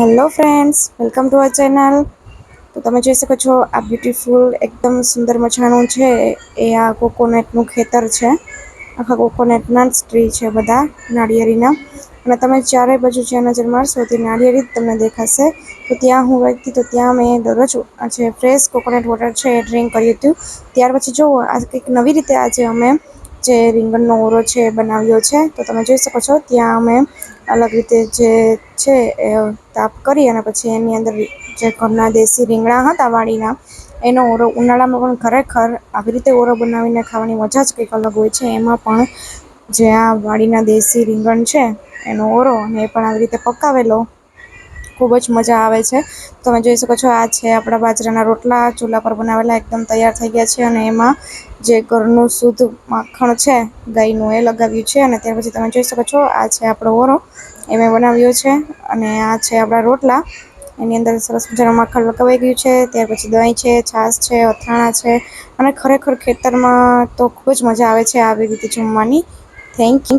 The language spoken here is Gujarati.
Hello friends welcome to our channel તો તમે જોઈ શકો છો, આ બ્યુટીફુલ એકદમ સુંદર મજાનું છે. એ આ કોકોનટનું ખેતર છે. આખા કોકોનટના જ ટ્રી છે બધા, નાળિયેરીના. અને તમે ચારે બાજુ જ્યાં નજર મારશો તે નાળિયેરી જ તમને દેખાશે. તો ત્યાં હું રહેતી તો ત્યાં મેં દરરોજ જે ફ્રેશ કોકોનટ વોટર છે એ ડ્રિંક કર્યું હતું. ત્યાર પછી જુઓ આ કંઈક નવી રીતે આજે અમે જે રીંગણનો ઓરો છે એ બનાવ્યો છે. તો તમે જોઈ શકો છો, ત્યાં અમે અલગ રીતે જે છે એ તાપ કરી અને પછી એની અંદર જે ઘરના દેશી રીંગણા હતા વાડીના, એનો ઓરો ઉનાળામાં પણ ખરેખર આવી રીતે ઓરો બનાવીને ખાવાની મજા જ કંઈક અલગ હોય છે. એમાં પણ જે આ વાડીના દેશી રીંગણ છે, એનો ઓરો અને એ પણ આવી રીતે પકાવેલો. ખૂબ જ મજા આવે છે. તમે જોઈ શકો છો, આ છે આપણા બાજરાના રોટલા. ચૂલા પર બનાવેલા એકદમ તૈયાર થઈ ગયા છે અને એમાં જે ઘરનું શુદ્ધ માખણ છે, ગાયનું એ લગાવ્યું છે અને ત્યાર પછી તમે જોઈ શકો છો, આ છે આપણો ઓરો. એ મેં બનાવ્યો છે અને આ છે આપણા રોટલા. એની અંદર સરસ મજાનું માખણ લગાવાઈ ગયું છે. ત્યાર પછી દહીં છે, છાશ છે, અથાણા છે અને ખરેખર ખેતરમાં તો ખૂબ જ મજા આવે છે આવી રીતે જમવાની. Thank you